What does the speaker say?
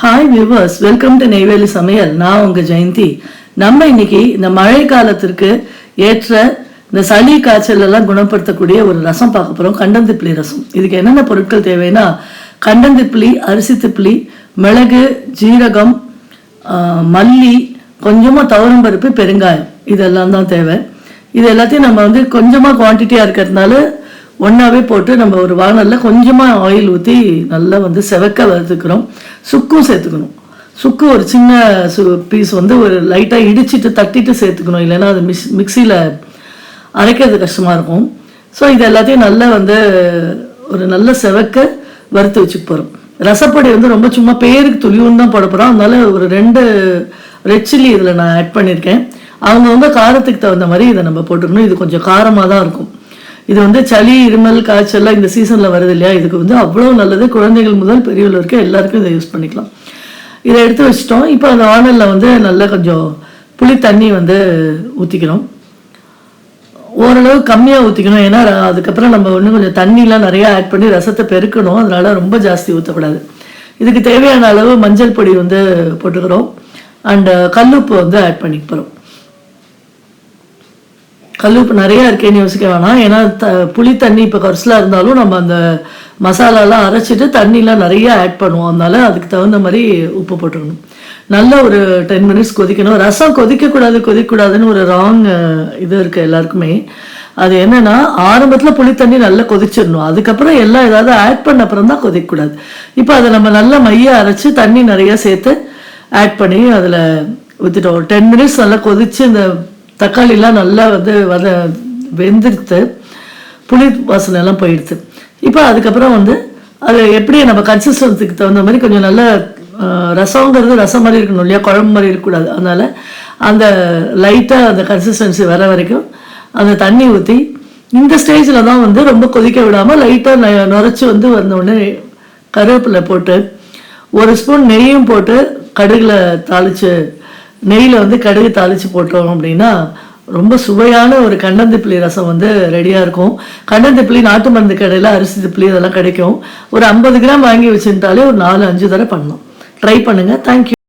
Hi viewers welcome to Neyveli சமையல் நான் உங்கள் ஜெயந்தி நம்ம இன்னைக்கு இந்த மழை காலத்திற்கு ஏற்ற இந்த சளி காய்ச்சல் எல்லாம் குணப்படுத்தக்கூடிய ஒரு ரசம் பார்க்க போகிறோம் கண்டந்திப்பிளி ரசம் இதுக்கு என்னென்ன பொருட்கள் தேவைன்னா கண்டந்திப்பிளி அரிசி திப்பிளி மிளகு ஜீரகம் மல்லி கொஞ்சமாக துவரம் பருப்பு பெருங்காயம் இதெல்லாம் தான் தேவை இது எல்லாத்தையும் நம்ம வந்து கொஞ்சமாக குவான்டிட்டியாக இருக்கிறதுனால ஒன்றாவே போட்டு நம்ம ஒரு வானலில் கொஞ்சமாக ஆயில் ஊற்றி நல்லா வந்து செவக்க வறுத்துக்கிறோம். சுக்கும் சேர்த்துக்கணும். சுக்கு ஒரு சின்ன சு பீஸ் வந்து ஒரு லைட்டாக இடிச்சிட்டு தட்டிட்டு சேர்த்துக்கணும். இல்லைன்னா அது மிக்ஸ் மிக்சியில் அரைக்கிறது கஷ்டமாக இருக்கும். ஸோ இது எல்லாத்தையும் நல்லா வந்து ஒரு நல்ல செவக்க வறுத்து வச்சுக்க போகிறோம் ரசப்பொடி வந்து ரொம்ப சும்மா பேருக்கு துளியும் தான் போட போகிறோம் அதனால ஒரு ரெண்டு ரெட் சில்லி இதில் நான் ஆட் பண்ணியிருக்கேன். அவங்கவுங்க காரத்துக்கு தகுந்த மாதிரி இதை நம்ம போட்டுக்கணும். இது கொஞ்சம் காரமாக தான் இருக்கும். இது வந்து சளி இருமல் காய்ச்சல்லாம் இந்த சீசனில் வருது இல்லையா? இதுக்கு வந்து அவ்வளோ நல்லது. குழந்தைகள் முதல் பெரியவர்கள் வரைக்கும் எல்லாருக்கும் இதை யூஸ் பண்ணிக்கலாம். இதை எடுத்து வச்சிட்டோம். இப்போ அந்த ஆனலில் வந்து நல்லா கொஞ்சம் புளி தண்ணி வந்து ஊற்றிக்கிறோம் ஓரளவு கம்மியாக ஊற்றிக்கணும் ஏன்னா அதுக்கப்புறம் நம்ம இன்னும் கொஞ்சம் தண்ணிலாம் நிறையா ஆட் பண்ணி ரசத்தை பெருக்கணும். அதனால் ரொம்ப ஜாஸ்தி ஊற்றக்கூடாது இதுக்கு தேவையான அளவு மஞ்சள் பொடி வந்து போட்டுக்கிறோம். அண்டு கல்லுப்பு வந்து ஆட் பண்ணிக்க போகிறோம் கல்லுப்பு நிறையா இருக்கேன்னு யோசிக்க வேணாம். ஏன்னா த புளி தண்ணி இப்போ கரிசலாக இருந்தாலும் நம்ம அந்த மசாலாலாம் அரைச்சிட்டு தண்ணிலாம் நிறையா ஆட் பண்ணுவோம். அதனால அதுக்கு தகுந்த மாதிரி உப்பு போட்டுக்கணும். நல்ல ஒரு டென் மினிட்ஸ் கொதிக்கணும். ரசம் கொதிக்கக்கூடாது கொதிக்கக்கூடாதுன்னு ஒரு ராங் இது இருக்குது எல்லாருக்குமே. அது என்னன்னா ஆரம்பத்தில் புளி தண்ணி நல்லா கொதிச்சிடணும். அதுக்கப்புறம் எல்லாம் ஏதாவது ஆட் பண்ண அப்புறம் தான் கொதிக்கக்கூடாது. இப்போ அதை நம்ம நல்லா மைய அரைச்சி தண்ணி நிறையா சேர்த்து ஆட் பண்ணி அதில் ஊற்றிட்டோம் டென் மினிட்ஸ் நல்லா கொதிச்சு இந்த தக்காளிலாம் நல்லா வந்து வத வெந்துடுத்து புளி வாசனைலாம் போயிடுது இப்போ அதுக்கப்புறம் வந்து அது எப்படி நம்ம கன்சிஸ்டன்ஸுக்கு தகுந்த மாதிரி கொஞ்சம் நல்ல ரசங்கிறது ரசம் மாதிரி இருக்கணும் இல்லையா? குழம்பு மாதிரி இருக்கக்கூடாது. அதனால் அந்த லைட்டாக அந்த கன்சிஸ்டன்சி வர வரைக்கும் அந்த தண்ணி ஊற்றி இந்த ஸ்டேஜில் தான் வந்து ரொம்ப கொதிக்க விடாமல் லைட்டாக நுரைச்சி வந்து வந்தோடனே கருவேப்பிலை போட்டு ஒரு ஸ்பூன் நெய்யும் போட்டு கடுகில் தாளித்து நெய்யில் வந்து கடுகு தாளிச்சு போட்டோம் அப்படின்னா ரொம்ப சுவையான ஒரு கண்டந்திப்பிளி ரசம் வந்து ரெடியாக இருக்கும். கண்டந்திப்பிளி நாட்டு மருந்து கடையில் அரிசி திப்பிளி இதெல்லாம் கிடைக்கும். ஒரு ஐம்பது கிராம் வாங்கி வச்சுருந்தாலே ஒரு நாலு அஞ்சு தடவை பண்ணலாம். ட்ரை பண்ணுங்கள் தேங்க்யூ